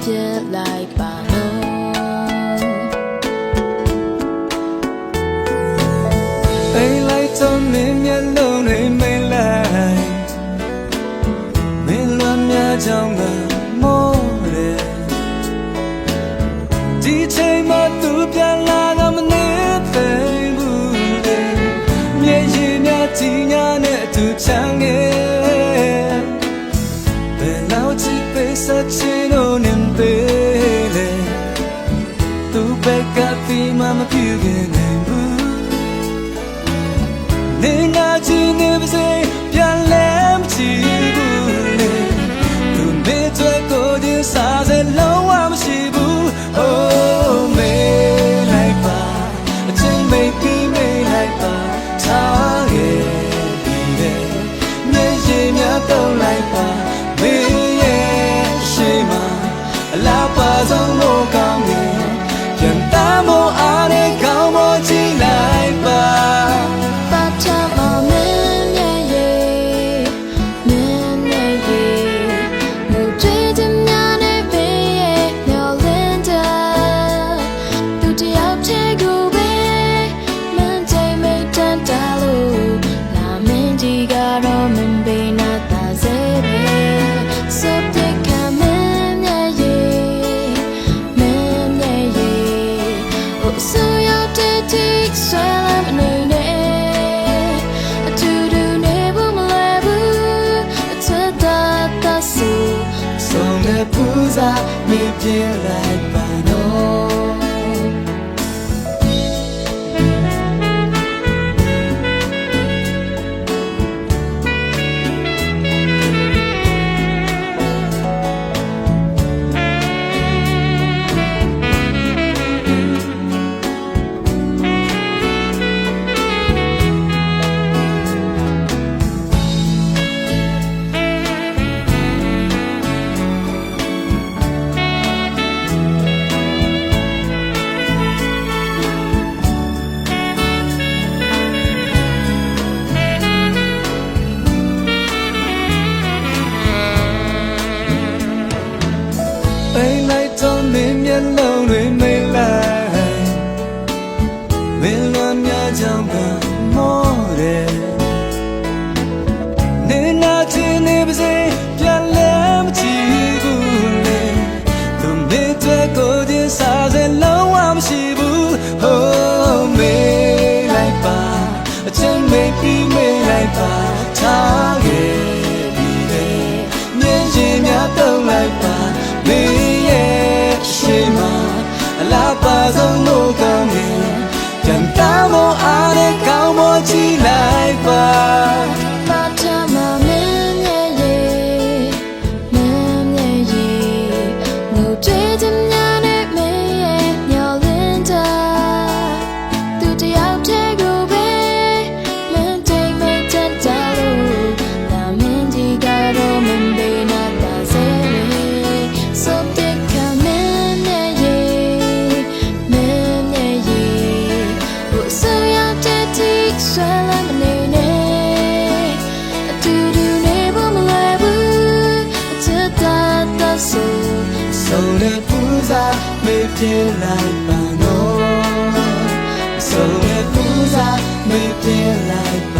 မေးပြလိုက်ပါနော်အိမ်လိုက်တော့မင်းမျက်လုံးတွေမိတ်လိုက်မင်းလွမ်းမြကြောင်းကမောတယ်ဒီချိန်မှသူပြန်လာကမနေသိဘူးလေမြေရင်များကြီးညာနဲ့သူချမ်းငယ်ဘယ်လောက်ချစ်ပေးစ ချင်လို့နေပေးလေသူဘက်ကဒီမှမပြူခင်နိုင်ဘူးနေငါချင်နေပါစေ အလားပါဆုံးလို့ကောင်းတယ်ပြန်သားမအားနဲ့ကောင်းမကြည့်လိုက်ပါပါချမမင်းရဲ့ရေမင်းရဲ့ရေငိုကြွေးချင်များနဲ့ဘေးရဲ့မျောလင်းတာသူတယောက်တည်းကိုပဲမန်းချိန်မိတ်တန်တာလို့လာမင်းကြီးကတော့ ပူစာမြ ပိန် တင်လိုက်ပါနော်ဆိုရပူဇာမေတင်လိုက်ပါ